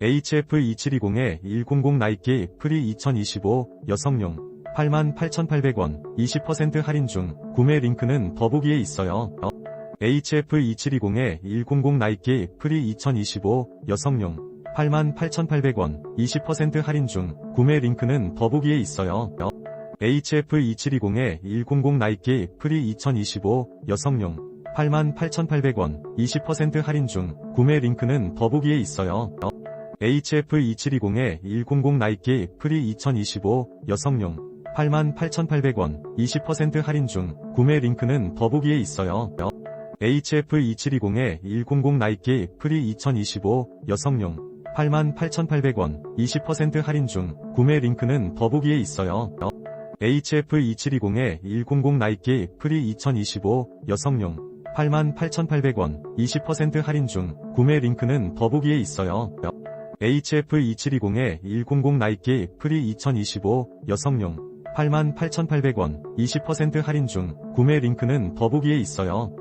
HF2720-100 나이키 프리 2025 여성용 88,800원 20% 할인 중 구매 링크는 더보기에 있어요. HF2720-100 나이키 프리 2025 여성용 88,800원 20% 할인 중 구매 링크는 더보기에 있어요. HF2720-100 나이키 프리 2025 여성용 88,800원 20% 할인 중 구매 링크는 더보기에 있어요. HF2720-100 나이키 프리 2025 여성용 88,800원 20% 할인 중 구매 링크는 더보기에 있어요. HF2720-100 나이키 프리 2025 여성용 88,800원 20% 할인 중 구매 링크는 더보기에 있어요. HF2720-100 나이키 프리 2025 여성용 88,800원 20% 할인 중 구매 링크는 더보기에 있어요. HF2720-100 나이키 프리 2025 여성용 88,800원 20% 할인 중 구매 링크는 더보기에 있어요.